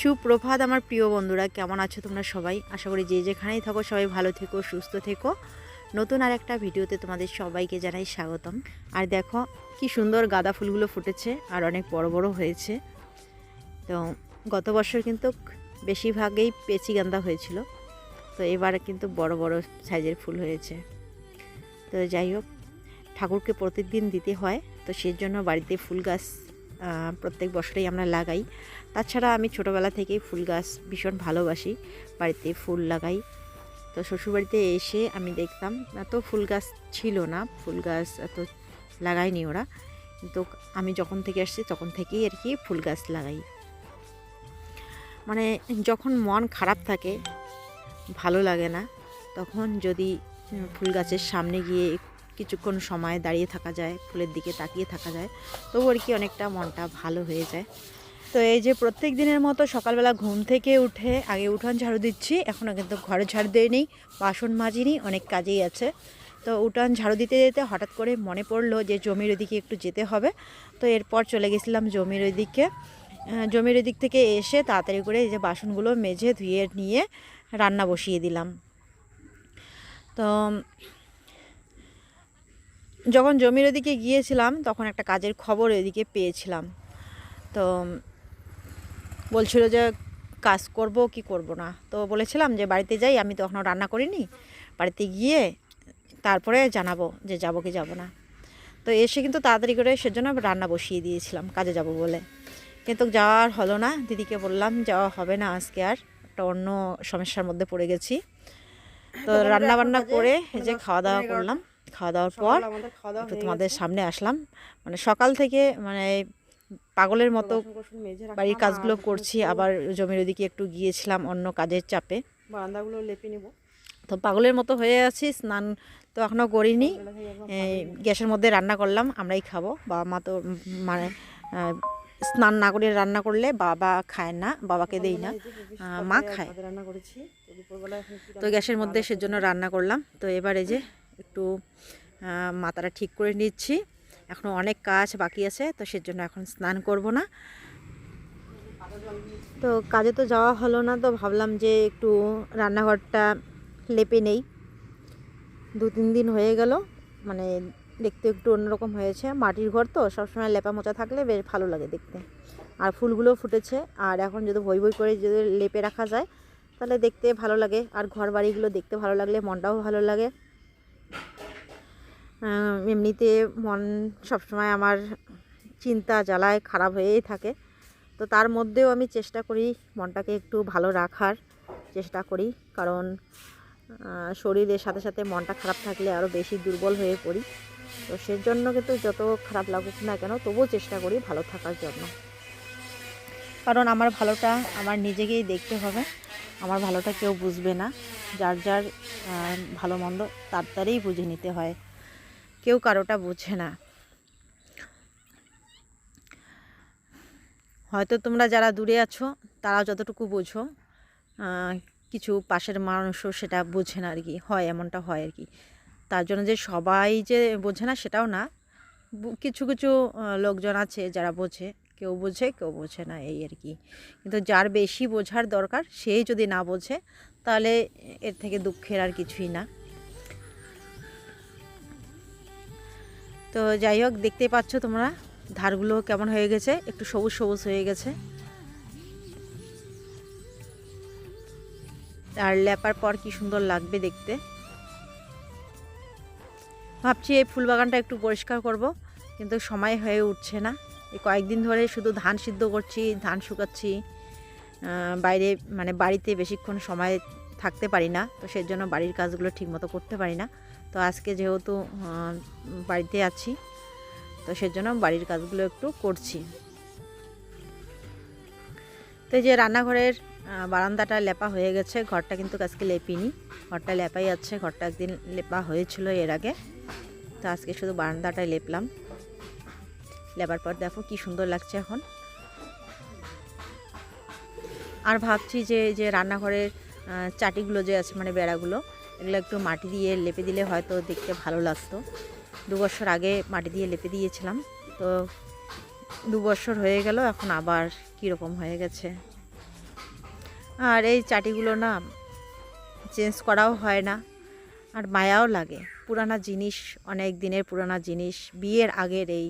সুপ্রভাত আমার প্রিয় বন্ধুরা, কেমন আছো তোমরা সবাই? আশা করি যে যেখানেই থাকো সবাই ভালো থেকো, সুস্থ থেকো। নতুন আর একটা ভিডিওতে তোমাদের সবাইকে জানাই স্বাগতম। আর দেখো, কি সুন্দর গাঁদা ফুলগুলো ফুটেছে আর অনেক বড় বড় হয়েছে। তো গত বছর কিন্তু বেশিরভাগই পেচি গাঁদা হয়েছিল। তো এবার কিন্তু বড় বড় সাইজের ফুল হয়েছে। তো যাই হোক, ঠাকুরকে প্রতিদিন দিতে হয়। তো সেই জন্য বাড়িতে ফুল গাছ প্রত্যেক বছরেই আমরা লাগাই। তাছাড়া আমি ছোটোবেলা থেকেই ফুল গাছ ভীষণ ভালোবাসি, বাড়িতে ফুল লাগাই। তো শ্বশুরবাড়িতে এসে আমি দেখতাম, এত ফুল গাছ ছিল না, ফুল গাছ এত লাগায়নি ওরা। কিন্তু আমি যখন থেকে আসছি, তখন থেকেই আর কি ফুল গাছ লাগাই। মানে যখন মন খারাপ থাকে, ভালো লাগে না, তখন যদি ফুল গাছের সামনে গিয়ে কিছুক্ষণ সময় দাঁড়িয়ে থাকা যায়, ফুলের দিকে তাকিয়ে থাকা যায়, তবু আর কি অনেকটা মনটা ভালো হয়ে যায়। তো এই যে প্রত্যেক দিনের মতো সকালবেলা ঘুম থেকে উঠে আগে উঠান ঝাড়ু দিচ্ছি। এখনও কিন্তু ঘরে ঝাড়ু দিইনি বাসন মাজিনি অনেক কাজেই আছে। তো উঠান ঝাড়ু দিতে যেতে হঠাৎ করে মনে পড়ল যে জমির ওদিকে একটু যেতে হবে। তো এরপর চলে গেছিলাম জমির আহ, জমির ওদিক থেকে এসে তাড়াতাড়ি করে এই যে বাসনগুলো মেজে ধুয়ে নিয়ে রান্না বসিয়ে দিলাম। তো যখন জমির ওদিকে গিয়েছিলাম তখন একটা কাজের খবর এদিকে পেয়েছিলাম। তো বলছিল যে কাজ করব কি করব না? তো বলেছিলাম যে বাড়িতে যাই আমি তো এখনও রান্না করিনি। বাড়িতে গিয়ে তারপরে জানাব যে যাব কি যাব না। তো এসে কিন্তু তাড়াতাড়ি করে সেজন্য রান্না বসিয়ে দিয়েছিলাম কাজে যাব বলে। কিন্তু যাওয়ার হলো না। দিদিকে বললাম যাওয়া হবে না আজকে আর একটা অন্য সমস্যার মধ্যে পড়ে গেছি। তো রান্না বান্না করে এই যে খাওয়া দাওয়া করলাম। খাওয়া দাওয়ার পর একটু তোমাদের সামনে আসলাম। মানে সকাল থেকে মানে পাগলের মতো বাড়ির কাজগুলো করছি আবার জমির ওদিকে একটু গিয়েছিলাম অন্য কাজের চাপে। বারান্দাগুলো লেপে নেব। তো পাগলের মতো হয়ে আছি স্নান তো এখনও করিনি। গ্যাসের মধ্যে রান্না করলাম আমরাই খাব। বাবা মা তো মানে স্নান না করে রান্না করলে বাবা খায় না বাবাকে দেই না। মা খায়। রান্না করেছি তো গ্যাসের মধ্যে সেজন্য রান্না করলাম। তো এবারে যে একটু মাথাটা ঠিক করে নিচ্ছি। এখনও অনেক কাজ বাকি আছে, তো সেজন্য এখন স্নান করব না। তো কাজে তো যাওয়া হলো না, তো ভাবলাম যে একটু রান্নাঘরটা লেপে নেই। দু তিন দিন হয়ে গেল মানে দেখতে একটু অন্যরকম হয়েছে। মাটির ঘর তো, সবসময় লেপা মোচা থাকলে বেশ ভালো লাগে দেখতে। আর ফুলগুলো ফুটেছে, আর এখন যদি বই বই করে যদি লেপে রাখা যায়, তাহলে দেখতে ভালো লাগে। আর ঘর বাড়িগুলো দেখতে ভালো লাগলে, মনটাও ভালো লাগে। এমনিতে মন সবসময় আমার চিন্তা জ্বালায়, খারাপ হয়েই থাকে। তো তার মধ্যেও আমি চেষ্টা করি মনটাকে একটু ভালো রাখার চেষ্টা করি। কারণ শরীরের সাথে সাথে মনটা খারাপ থাকলে আরও বেশি দুর্বল হয়ে পড়ি। তো সেজন্য কিন্তু যত খারাপ লাগুক না কেন, তবুও চেষ্টা করি ভালো থাকার জন্য। কারণ আমার ভালোটা আমার নিজেকেই দেখতে হবে। আমার ভালোটা কেউ বুঝবে না। যার যার ভালো মন্দ তার তারই বুঝে নিতে হয়। কেউ কারোটা বুঝে না। হয়তো তোমরা যারা দূরে আছো তারা যতটুকু বোঝো কিছু পাশের মানুষও সেটা বোঝে না আর কি, হয় এমনটা হয় আর কি। তার জন্য যে সবাই যে বোঝে না, সেটাও না। কিছু কিছু লোকজন আছে যারা বোঝে, কেউ বোঝে কেউ বোঝে না, এই আর কি। কিন্তু যার বেশি বোঝার দরকার সেই যদি না বোঝে, তাহলে এর থেকে দুঃখের আর কিছুই না। তো যাই হোক, দেখতেই পাচ্ছ তোমরা, ধারগুলো কেমন হয়ে গেছে। একটু সবুজ সবুজ হয়ে গেছে। আর লেপার পর কি সুন্দর লাগবে দেখতে। ভাবছি এই ফুল বাগানটা একটু পরিষ্কার করব, কিন্তু সময় হয়ে উঠছে না। এই কয়েকদিন ধরে শুধু ধান সিদ্ধ করছি, ধান শুকাচ্ছি। বাইরে মানে বাড়িতে বেশিক্ষণ সময় থাকতে পারি না, তো সেই জন্য বাড়ির কাজগুলো ঠিকমতো করতে পারি না। তো আজকে যেহেতু বাড়িতে আছি, তো সেজন্য বাড়ির কাজগুলো একটু করছি। তো এই যে রান্নাঘরের বারান্দাটা লেপা হয়ে গেছে, ঘরটা কিন্তু আজকে লেপিনি। ঘরটা লেপাই আছে, ঘরটা একদিন লেপা হয়েছিল এর আগে। তো আজকে শুধু বারান্দাটাই লেপলাম। লেবার পর দেখো কি সুন্দর লাগছে এখন। আর ভাবছি যে যে রান্নাঘরের চাটিগুলো যে আছে মানে বেড়াগুলো এগুলো একটু মাটি দিয়ে লেপে দিলে হয়তো দেখতে ভালো লাগতো। দু বছর আগে মাটি দিয়ে লেপে দিয়েছিলাম। তো দু বছর হয়ে গেল, এখন আবার কীরকম হয়ে গেছে। আর এই চাটিগুলো না চেঞ্জ করাও হয় না, আর মায়াও লাগে। পুরানা জিনিস, অনেক দিনের পুরানা জিনিস, বিয়ের আগের এই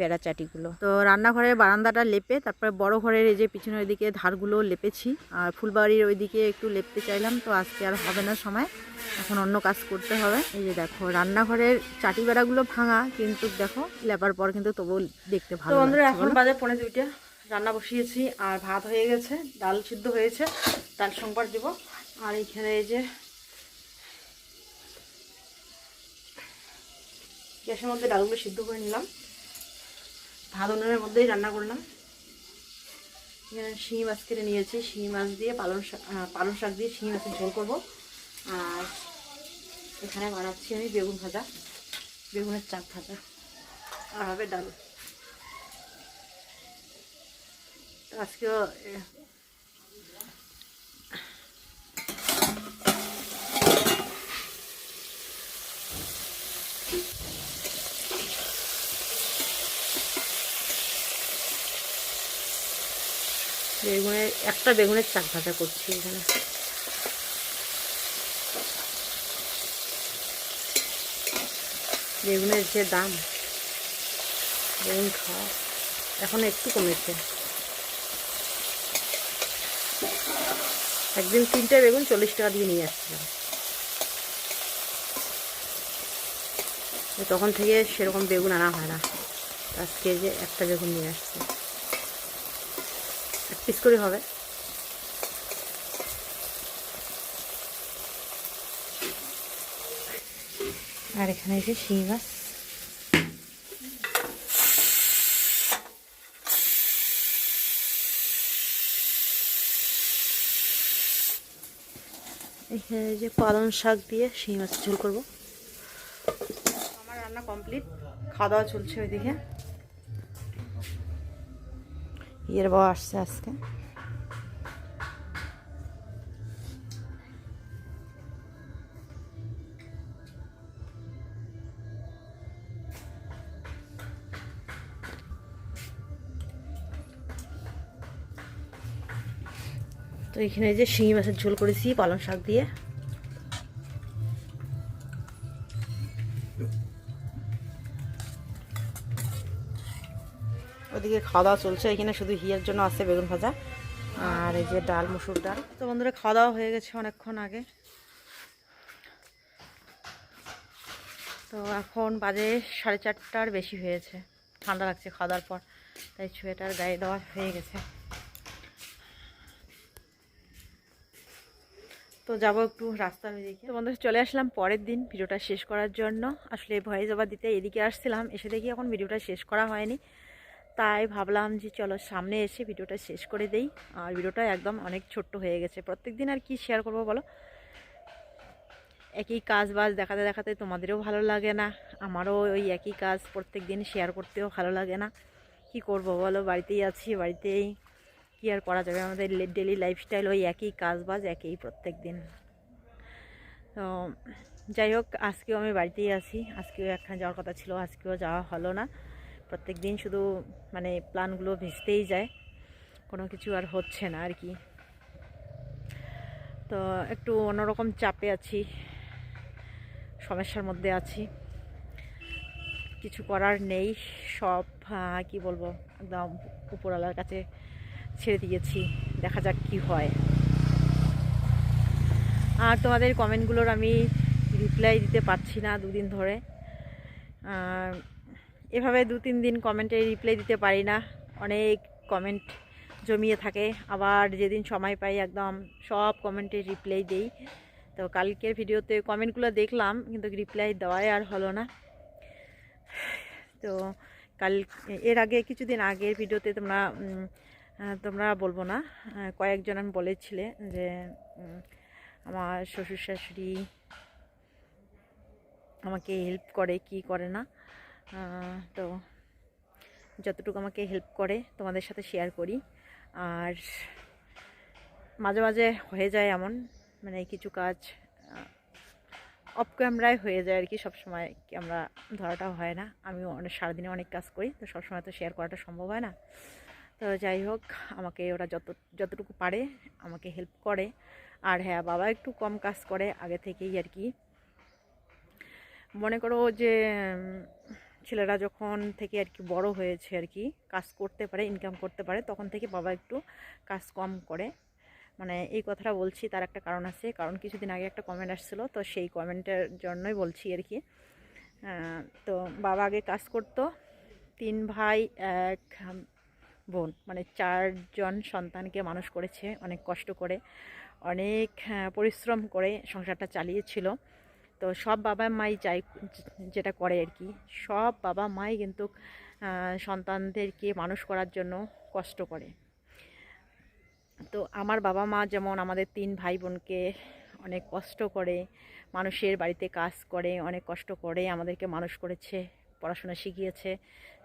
বেড়া চাটিগুলো। তো রান্নাঘরের বারান্দাটা লেপে তারপরে বড় ঘরের এই যে পিছনের দিকে ধারগুলো লেপেছি। আর ফুলবাড়ির ওইদিকে একটু লেপতে চাইলাম তো আজকে আর হবে না সময়। এখন অন্য কাজ করতে হবে। এই যে দেখো রান্নাঘরের চাটি বেড়াগুলো ভাঙা কিন্তু দেখো লেপার পর কিন্তু তবুও দেখতে ভালো বন্ধুরা এখন? বাজে পৌনে দুইটা। রান্না বসিয়েছি আর ভাত হয়ে গেছে ডাল সিদ্ধ হয়েছে ডাল সোমবার দিব। আর এইখানে এই যে গ্যাসের মধ্যে ডালগুলো সিদ্ধ করে নিলাম। ভাত উনুনের মধ্যেই রান্না করলাম। এখানে শিঙি মাছ কেটে নিয়েছি। শিঙি মাছ দিয়ে পালং শাক পালং শাক দিয়ে শিঙি মাছের ঝোল করব। আর এখানে বানাচ্ছি আমি বেগুন ভাজা, বেগুনের চাপ ভাজা, আর হবে ডাল। আজকেও বেগুনের, একটা বেগুনের চাক ভাজা করছি এখানে। বেগুনের যে দাম, বেগুন খাওয়া এখন একটু কমেছে। একদিন তিনটে বেগুন চল্লিশ টাকা দিয়ে নিয়ে আসছিলাম। তখন থেকে সেরকম বেগুন আনা হয় না। আজকে যে একটা বেগুন নিয়ে আসছে। পিস করে হবে। আর এখানে যে শিঙি মাছ। এখানে যে পালং শাক দিয়ে শিঙি মাছের ঝোল করব। আমার রান্না কমপ্লিট, খাওয়া দাওয়া চলছে ওইদিকে। ইয়ের বাবা আসছে আজকে তো এখানে যে শিঙি মাছের ঝোল করেছি পালং শাক দিয়ে। ওদিকে খাওয়া দাওয়া চলছে, এখানে শুধু হিয়ার জন্য আছে বেগুন ভাজা আর এই যে ডাল, মুসুর ডাল। তো বন্ধুরা, খাওয়া দাওয়া হয়ে গেছে অনেকক্ষণ আগে। তো এখন বাজে সাড়ে চারটার বেশি হয়েছে, ঠান্ডা লাগছে খাওয়া পর, তাই সোয়েটার গায়ে দেওয়া হয়ে গেছে। তো যাব একটু রাস্তার ওইদিকে বন্ধুরা, চলে আসলাম পরের দিন ভিডিওটা শেষ করার জন্য। আসলে ভয়েস ওভার দিতে এদিকে আসছিলাম, এসে দেখি এখন ভিডিওটা শেষ করা হয়নি। তাই ভাবলাম যে চলো সামনে এসে ভিডিওটা শেষ করে দেই। আর ভিডিওটা একদম অনেক ছোট্ট হয়ে গেছে। প্রত্যেক দিন আর কি শেয়ার করব বলো? একই কাজ বাজ দেখাতে দেখাতে তোমাদেরও ভালো লাগে না, আমারও ওই একই কাজ প্রত্যেক দিন শেয়ার করতেও ভালো লাগে না। কি করব বলো? বাড়িতেই আছি, বাড়িতেই কি আর করা যাবে? আমাদের ডেলি লাইফস্টাইল ওই একই কাজ বাজ, একই প্রত্যেক দিন তো যাই হোক, আজকেও আমি বাড়িতেই আছি। আজকেও একখানে যাওয়ার কথা ছিল, আজকেও যাওয়া হলো না। প্রত্যেক দিন শুধু মানে প্ল্যানগুলো ভেস্তেই যায়। কোনো কিছু আর হচ্ছে না আর কি। তো একটু অন্যরকম চাপে আছি, সমস্যার মধ্যে আছি। কিছু করার নেই, সব কি বলব, একদম উপরওয়ালার কাছে ছেড়ে দিয়েছি। দেখা যাক কি হয়। আর তোমাদের কমেন্টগুলোর আমি রিপ্লাই দিতে পারছি না দুদিন ধরে। এভাবে দু তিন দিন কমেন্টে রিপ্লাই দিতে পারি না। অনেক কমেন্ট জমিয়ে থাকে। আবার যেদিন সময় পাই একদম সব কমেন্টে রিপ্লাই দেই। তো কালকের ভিডিওতে কমেন্টগুলো দেখলাম, কিন্তু রিপ্লাই দেওয়াই আর হলো না। তো কাল, এর আগে কিছুদিন আগের ভিডিওতে তোমরা তোমরা বলব না কয়েকজন আমি বলেছিলে যে আমার শ্বশুর শাশুড়ি আমাকে হেল্প করে, কি করে না। তো যতটুকু আমাকে হেল্প করে, তোমাদের সাথে শেয়ার করি। আর মাঝে মাঝে হয়ে যায় এমন মানে কিছু কাজ অফ ক্যামেরায় হয়ে যায় আর কি সবসময়। ক্যামেরা ধরাটা হয় না। আমি অনেক সারাদিনে অনেক কাজ করি, তো সবসময় তো শেয়ার করাটা সম্ভব হয় না। তো যাই হোক, আমাকে ওরা যত, যতটুকু পারে আমাকে হেল্প করে। আর হ্যাঁ বাবা একটু কম কাজ করে আগে থেকেই আর কি। মনে করো যে ছেলেরা যখন থেকে আর কি বড় হয়েছে আর কি, কাজ করতে পারে ইনকাম করতে পারে, তখন থেকে বাবা একটু কাজ কম করে। মানে এই কথাটা বলছি, তার একটা কারণ আছে, কারণ কিছুদিন আগে একটা কমেন্ট আসছিল, তো সেই কমেন্টের জন্যই বলছি আর কি। তো বাবা আগে কাজ করতো, তিন ভাই, এক বোন মানে চারজন সন্তানকে মানুষ করেছে, অনেক কষ্ট করে, অনেক পরিশ্রম করে সংসারটা চালিয়েছিল। তো সব বাবা মাই চাই যেটা করে আর কি। সব বাবা মাই কিন্তু সন্তানদেরকে মানুষ করার জন্য কষ্ট করে। তো আমার বাবা মা যেমন আমাদের তিন ভাই বোনকে অনেক কষ্ট করে, মানুষের বাড়িতে কাজ করে, অনেক কষ্ট করে আমাদেরকে মানুষ করেছে, পড়াশোনা শিখিয়েছে,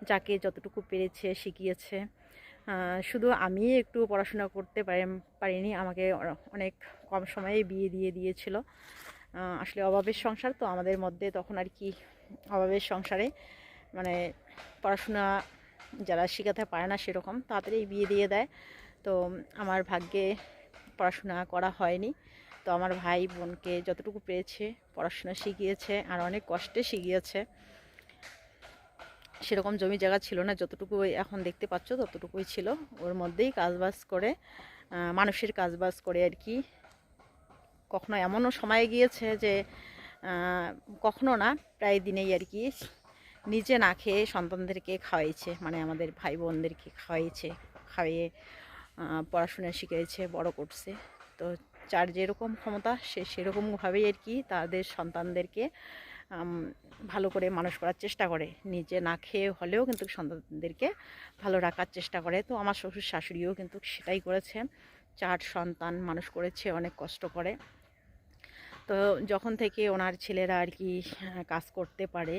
যাকে যতটুকু পেরেছে শিখিয়েছে। শুধু আমি একটু পড়াশোনা করতে পারি- পারিনি, আমাকে অনেক কম সময়ে বিয়ে দিয়ে দিয়েছিল। আসলে অভাবের সংসার তো আমাদের মধ্যে তখন আর কি অভাবের সংসারে। মানে পড়াশোনা যারা শেখাতে পারে না সেরকম তাড়াতাড়ি বিয়ে দিয়ে দেয়। তো আমার ভাগ্যে পড়াশোনা করা হয়নি। তো আমার ভাই বোনকে যতটুকু পেয়েছে পড়াশোনা শিখিয়েছে আর অনেক কষ্টে শিখিয়েছে। সেরকম জমি জায়গা ছিল না যতটুকু এখন দেখতে পাচ্ছ ততটুকুই ছিল। ওর মধ্যেই কাজবাজ করে মানুষের কাজবাজ করে আর কি। কখনো এমনও সময় গিয়েছে যে কখনো না, প্রায় দিনেই আর কি নিজে না খেয়ে সন্তানদেরকে খাওয়াইছে মানে আমাদের ভাই বোনদেরকে খাওয়াইছে, খাইয়ে পড়াশোনা শিখিয়েছে বড় করছে। তো যার যেরকম ক্ষমতা, সে সেরকমভাবেই আর কি তাদের সন্তানদেরকে ভালো করে মানুষ করার চেষ্টা করে। নিজে না খেয়ে হলেও কিন্তু সন্তানদেরকে ভালো রাখার চেষ্টা করে। তো আমার শ্বশুর শাশুড়িও কিন্তু সেটাই করেছে। চার সন্তান মানুষ করেছে, অনেক কষ্ট করে। তো যখন থেকে ওনার ছেলেরা আর কি কাজ করতে পারে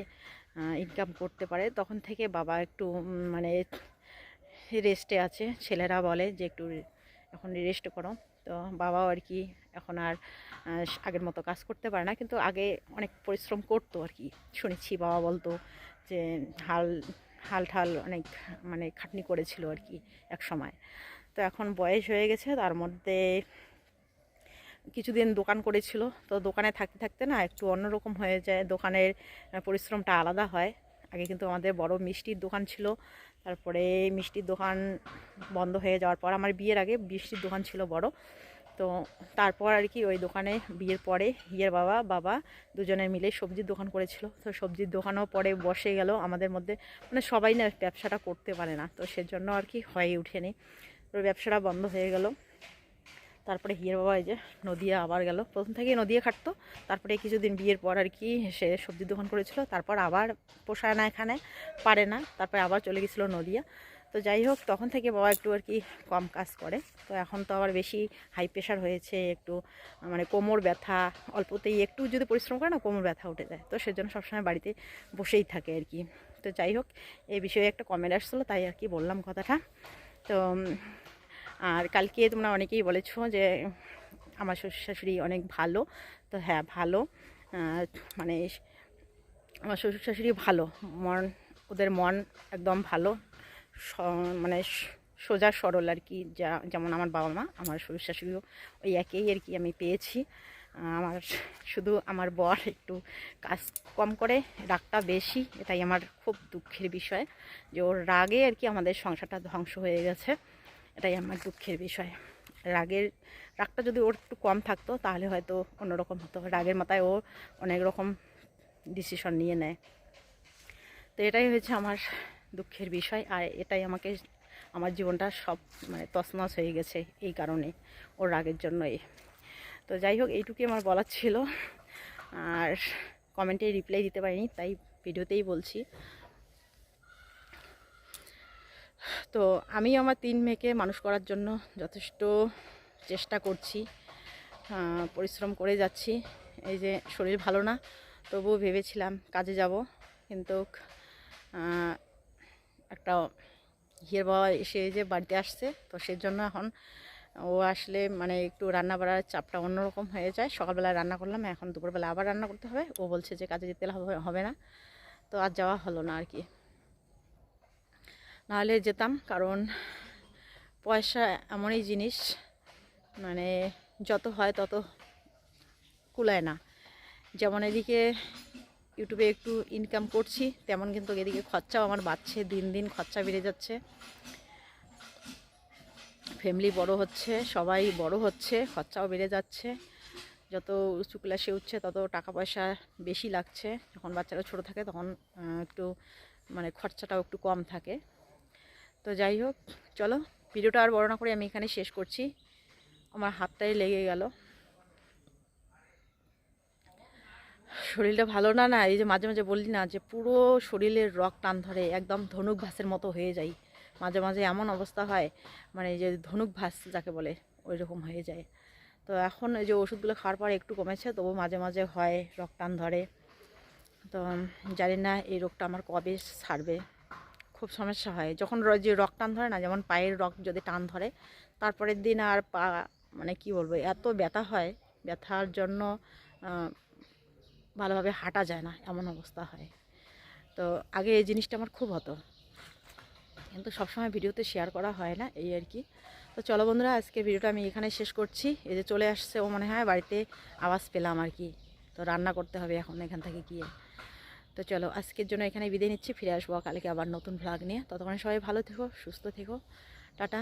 ইনকাম করতে পারে, তখন থেকে বাবা একটু মানে রেস্টে আছে। ছেলেরা বলে যে একটু এখন রেস্ট করো। তো বাবাও আর কি এখন আর আগের মতো কাজ করতে পারে না। কিন্তু আগে অনেক পরিশ্রম করতো আর কি। শুনেছি বাবা বলতো যে হাল হাল ঠাল অনেক মানে খাটনি করেছিল আর কি এক সময়। তো এখন বয়স হয়ে গেছে, তার মধ্যে কিছুদিন দোকান করেছিল, তো দোকানে থাকতে থাকতে না একটু অন্যরকম হয়ে যায়, দোকানের পরিশ্রমটা আলাদা হয়। আগে কিন্তু আমাদের বড় মিষ্টির দোকান ছিল, তারপরে মিষ্টির দোকান বন্ধ হয়ে যাওয়ার পর আমার বিয়ের আগে মিষ্টির দোকান ছিল বড়। তো তারপর আর কি ওই দোকানে বিয়ের পরে হিয়ের বাবা বাবা দুজনে মিলে সবজির দোকান করেছিল। তো সবজির দোকানও পরে বসে গেল আমাদের মধ্যে। মানে সবাই না ব্যবসাটা করতে পারে না, তো সেজন্য আর কি হয়ে ওঠেনি। তো ব্যবসাটা বন্ধ হয়ে গেল। তারপরে হিয়ের বাবা এই যে নদিয়া আবার গেল। প্রথম থেকেই নদিয়া খাটতো। তারপরে কিছুদিন বিয়ের পর আর কি সে সবজির দোকান করেছিল। তারপর আবার পোষায় না, এখানে পারে না। তারপরে আবার চলে গেছিল নদিয়া। তো যাই হোক, তখন থেকে বাবা একটু আর কি কম কাজ করে। তো এখন তো আবার বেশি হাই প্রেশার হয়েছে, একটু মানে কোমর ব্যথা, অল্পতেই একটু যদি পরিশ্রম করে না, কোমর ব্যথা উঠে যায়। তো সেজন্য সবসময় বাড়িতে বসেই থাকে আর কি। তো যাই হোক এই বিষয়ে একটা কমেন্ট আসছিল, তাই আর কি বললাম কথাটা। তো আর কালকে তোমরা অনেকেই বলেছ যে আমার শ্বশুর শাশুড়ি অনেক ভালো। তো হ্যাঁ ভালো। মানে আমার শ্বশুর শাশুড়ি ভালো। মন, ওদের মন একদম ভালো। মানে সোজা সরল আর কি। যা, যেমন আমার বাবা মা, আমার শ্বশুর শাশুড়িও ওই একেই আর কি আমি পেয়েছি। আমার শুধু আমার বর একটু কাজ কম করে, রাগটা বেশি। এটাই আমার খুব দুঃখের বিষয় যে ওর রাগে আর কি আমাদের সংসারটা ধ্বংস হয়ে গেছে। এটাই আমার দুঃখের বিষয়। রাগের রাগটা যদি ওর একটু কম থাকতো, তাহলে হয়তো অন্যরকম হতো। রাগের মাথায় ও অনেক রকম ডিসিশন নিয়ে নেয়। তো এটাই হয়েছে আমার দুঃখের বিষয়। আর এটাই আমাকে, আমার জীবনটা সব মানে তছনছ হয়ে গেছে এই কারণে ওর রাগের জন্যই। তো যাই হোক, এইটুকুই আমার বলার ছিল। আর কমেন্টে রিপ্লাই দিতে পারিনি, তাই ভিডিওতেই বলছি। তো আমি আমার তিন মেয়েকে মানুষ করার জন্য যথেষ্ট চেষ্টা করছি পরিশ্রম করে যাচ্ছি। এই যে শরীর ভালো না, তবুও ভেবেছিলাম কাজে যাব, কিন্তু একটা হিয়ের বাবা এসে যে বাড়িতে আসছে, তো সেই জন্য এখন ও আসলে মানে একটু রান্না বাড়ার চাপটা অন্যরকম হয়ে যায়। সকালবেলায় রান্না করলাম, এখন দুপুরবেলা আবার রান্না করতে হবে। ও বলছে যে কাজে যেতে হবে না। তো আর যাওয়া হলো না আর কি। নাহলে যেতাম, কারণ পয়সা এমনই জিনিস মানে যত হয় তত কুলায় না। যেমন এদিকে ইউটিউবে একটু ইনকাম করছি, তেমন কিন্তু এদিকে খরচাও আমার বাড়ছে, দিন দিন খরচা বেড়ে যাচ্ছে। ফ্যামিলি বড় হচ্ছে, সবাই বড় হচ্ছে, খরচাও বেড়ে যাচ্ছে। যত উঁচু ক্লাসে উঠছে, তত টাকা পয়সা বেশি লাগছে। যখন বাচ্চারা ছোট থাকে, তখন একটু মানে খরচাটাও একটু কম থাকে। তো যাই হোক, চলো, ভিডিওটা আর বড় না করে আমি এখানে শেষ করছি। আমার হাতটাই লেগে গেল। শরীরটা ভালো না না, এই যে মাঝে মাঝে বললি না যে পুরো শরীরের রক টান ধরে, একদম ধনুক ভাসের মতো হয়ে যায়। মাঝে মাঝে এমন অবস্থা হয় মানে যে ধনুক ভাস যাকে বলে ওই রকম হয়ে যায়। তো এখন এই যে ওষুধগুলো খাওয়ার পর একটু কমেছে তবু মাঝে মাঝে হয় রক টান ধরে। তো জানি না এই রোগটা আমার কবে ছাড়বে খুব সমস্যা হয়। যখন যে রক টান ধরে না, যেমন পায়ের রক যদি টান ধরে, তারপরের দিন আর পা মানে কি বলব, এত ব্যথা হয়, ব্যথার জন্য ভালোভাবে হাঁটা যায় না, এমন অবস্থা হয়। তো আগে এই জিনিসটা আমার খুব হতো। কিন্তু সবসময় ভিডিওতে শেয়ার করা হয় না, এই আর কি। তো চলো বন্ধুরা আজকে ভিডিওটা আমি এখানে শেষ করছি। এই যে চলে আসছে, ও মনে হয় বাড়িতে আওয়াজ পেলাম আর কি। তো রান্না করতে হবে এখন এখান থেকে গিয়ে। তো চলো, আজকের জন্য এখানে বিদায় নিচ্ছি, ফিরে আসব কালকে আবার নতুন ভ্লগ নিয়ে। ততক্ষণ সবাই ভালো থেকো, সুস্থ থেকো। টাটা।